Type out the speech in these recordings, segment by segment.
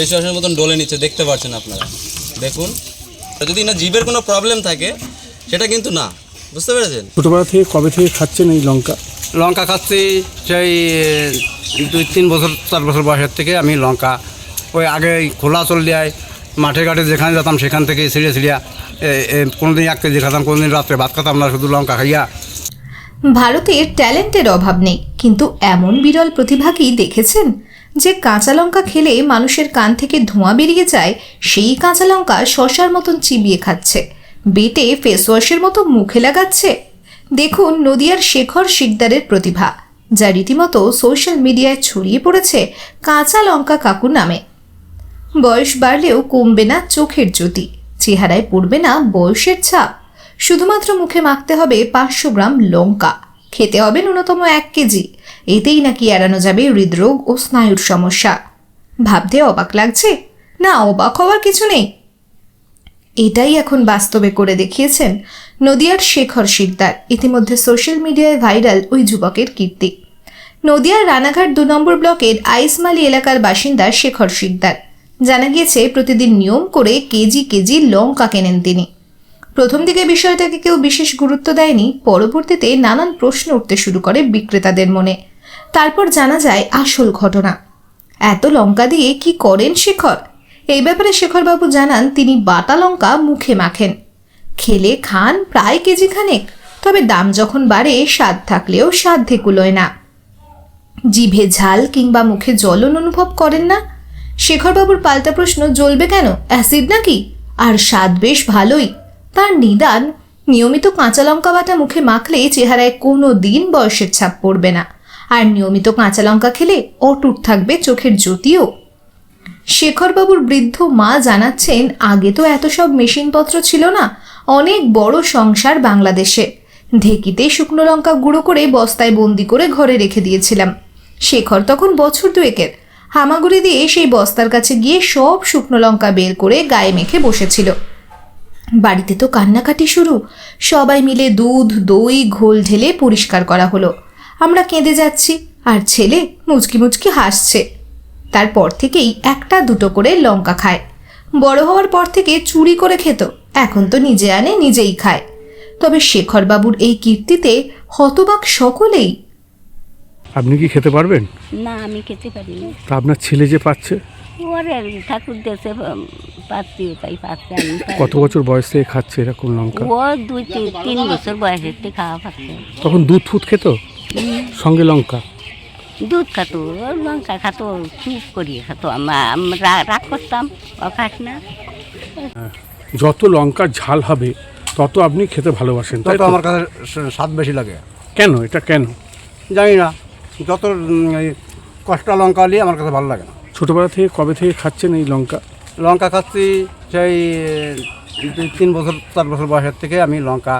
Face ওয়াশের মতন ডলে নিচ্ছে দেখতে পাচ্ছেন আপনারা। দেখুন যদি না জিভের কোনো প্রবলেম থাকে সেটা কিন্তু না। বুঝতে পেরেছেন? ছোটোবেলা থেকে কবে থেকে খাচ্ছেন এই লঙ্কা? লঙ্কা খাচ্ছি সেই দুই তিন বছর চার বছর বয়সের থেকে আমি লঙ্কা। ওই আগে খোলা চল দেয় মাঠে ঘাটে যেখানে যেতাম সেখান থেকে ছিঁড়ে ছিঁড়িয়া কোনো দিন এক কেজি খেতাম কোনো দিন রাত্রে ভাত খেতাম না শুধু লঙ্কা খাইয়া। ভারতের ট্যালেন্টের অভাব নেই কিন্তু এমন বিরল প্রতিভা কি দেখেছেন? যে কাঁচা লঙ্কা খেলে মানুষের কান থেকে ধোঁয়া বেরিয়ে যায়, সেই কাঁচা লঙ্কা শশার মতন চিবিয়ে খাচ্ছে। বেটে ফেস ওয়াশের মতো মুখে লাগাচ্ছে। দেখুন নদিয়ার শেখর শিকদারের প্রতিভা, যা রীতিমতো সোশ্যাল মিডিয়ায় ছড়িয়ে পড়েছে কাঁচা লঙ্কা কাকু নামে। বয়স বাড়লেও কমবে না চোখের জ্যোতি, চেহারায় পড়বে না বয়সের ছাপ। শুধুমাত্র মুখে মাখতে হবে পাঁচশো গ্রাম লঙ্কা। খেতে হবে ন্যূনতম এক কেজি। এতেই নাকি এড়ানো যাবে হৃদরোগ ও স্নায়ুর সমস্যা। ভাবতে অবাক লাগছে। না, অবাক হওয়ার কিছু নেই। এটাই এখন বাস্তবে করে দেখিয়েছেন নদিয়ার শেখর শিকদার, ইতিমধ্যে সোশ্যাল মিডিয়ায় ভাইরাল ওই যুবকের কীর্তি। নদিয়ার রানাঘাট দু নম্বর ব্লকের আইসমালি এলাকার বাসিন্দা শেখর শিকদার। জানা গিয়েছে, প্রতিদিন নিয়ম করে কেজি কেজি লঙ্কা কেনেন তিনি। প্রথম দিকে বিষয়টাকে কেউ বিশেষ গুরুত্ব দেয়নি, পরবর্তীতে নানান প্রশ্ন উঠতে শুরু করে বিক্রেতাদের মনে। তারপর জানা যায় আসল ঘটনা। এত লঙ্কা দিয়ে কি করেন শেখর? এই ব্যাপারে শেখরবাবু জানান, তিনি বাটা লঙ্কা মুখে মাখেন। খেলে খান প্রায় কেজি খানেক তবে দাম যখন বাড়ে, স্বাদ থাকলেও সাধ্যে কুলোয় না। জিভে ঝাল কিংবা মুখে জ্বলন অনুভব করেন না? শেখরবাবুর পাল্টা প্রশ্ন, জ্বলবে কেন? অ্যাসিড নাকি? আর স্বাদ বেশ ভালোই। তার নিদান নিয়মিত কাঁচা লঙ্কা বাটা মুখে মাখলে চেহারায় কোনো দিন বয়সের ছাপ পড়বে না। আর নিয়মিত কাঁচা লঙ্কা খেলে অটুট থাকবে চোখের জ্যোতিও। শেখরবাবুর বৃদ্ধ মা জানাচ্ছেন, আগে তো এত সব মেশিনপত্র ছিল না, অনেক বড় সংসার বাংলাদেশে। ঢেকিতে শুকনো লঙ্কা গুঁড়ো করে বস্তায় বন্দি করে ঘরে রেখে দিয়েছিলাম। শেখর তখন বছর দুয়েকের। হামাগুড়ি দিয়ে সেই বস্তার কাছে গিয়ে সব শুকনো লঙ্কা বের করে গায়ে মেখে বসেছিল। বাড়িতে তো কান্নাকাটি শুরু। সবাই মিলে দুধ দই ঘোল ঢেলে পরিষ্কার করা হলো। আমরা কেঁদে যাচ্ছি আর ছেলে মুচকি মুচকি হাসছে। তারপর থেকেই একটা দুটো করে লঙ্কা খায়। বড় হওয়ার পর থেকে চুরি করে খেত এখন তো নিজে আনে নিজেই খায়। তবে শেখরবাবুর এই কীর্তিতে হতবাক সকলেই। আপনি কি খেতে পারবেন? না আমি খেতে পারি না তা আপনার ছেলে যে পাচ্ছে? ওরে ঠাকুর দেশে পাচ্ছি তাই পাচ্ছে আমি কত বছর বয়স থেকে খাচ্ছে এরকম লঙ্কা। ও দুই তিন তিন বছর বয়সের থেকে খাওয়া পাচ্ছে। তখন দুধ ফুট খেত? সঙ্গে লঙ্কা? দুধ খাতো লঙ্কা খাতো চুপ করিয়ে খাতো। আমা- আমরা রাগ করতাম ও খাস না। যত লঙ্কার ঝাল হবে তত আপনি খেতে ভালোবাসেন তাই তত তো? আমার কাছে স্বাদ বেশি লাগে। কেন? এটা কেন? জানি না। যত কষ্টা লঙ্কা নিয়ে আমার কাছে ভালো লাগে না। ছোটোবেলা থেকে কবে থেকে খাচ্ছেন এই লঙ্কা? লঙ্কা খাচ্ছি সেই তিন বছর চার বছর বয়সের থেকে আমি লঙ্কা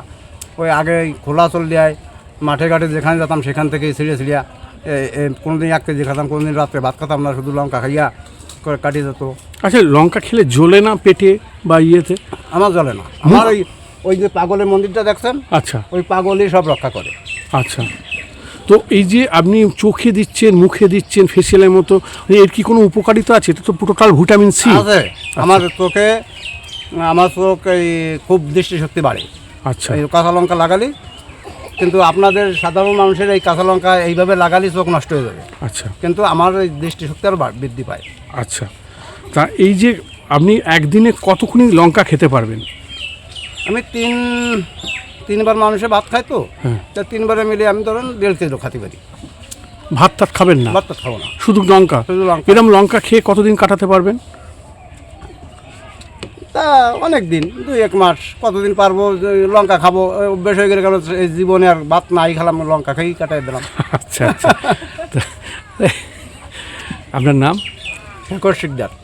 ওই আগে খোলা চল দেয় মাঠে ঘাটে যেখানে যেতাম সেখান থেকে ছিঁড়ে ছিঁড়িয়া কোনো দিন এক কেজি খেতাম কোনো দিন রাত্রে ভাত খেতাম না শুধু লঙ্কা খাইয়া করে কাটিয়ে যেত। আচ্ছা লঙ্কা খেলে জ্বলে না পেটে বা ইয়েতে? আমার জ্বলে না। আমার ওই ওই যে পাগলের মন্দিরটা দেখছেন? আচ্ছা। ওই পাগলই সব রক্ষা করে। আচ্ছা। তো এই যে আপনি চোখে দিচ্ছেন মুখে দিচ্ছেন ফেসিয়ালের মতো এর কি কোনো উপকারিতা আছে? এটা তো টোটাল ভিটামিন সি আছে। আমার চোখে আমার চোখ এই খুব দৃষ্টিশক্তি বাড়ে। আচ্ছা। এই কাঁচা লঙ্কা লাগালি কিন্তু আপনাদের সাধারণ মানুষের এই কাঁচা লঙ্কা এইভাবে লাগালে চোখ নষ্ট হয়ে যাবে। আচ্ছা। কিন্তু আমার এই দৃষ্টিশক্তি আরও বৃদ্ধি পায়। আচ্ছা। তা এই যে আপনি একদিনে কতক্ষণ লঙ্কা খেতে পারবেন? আমি তিন তিনবার মানুষে ভাত খাই তো হ্যাঁ। তা তিনবারে মিলে আমি ধরেন দেড় কেজি খাতে পারি। ভাত টাত খাবেন না? ভাত তো খাব না। শুধু লঙ্কা? শুধু লঙ্কা। এরকম লঙ্কা খেয়ে কতদিন কাটাতে পারবেন? তা অনেক দিন দুই এক মাস কতদিন পারব লঙ্কা খাব অভ্যেস হয়ে গেলে গেল এই জীবনে আর ভাত নাই খেলাম লঙ্কা খেয়েই কাটাই দিলাম। আচ্ছা আচ্ছা। আপনার নাম? শেখর শিকদার।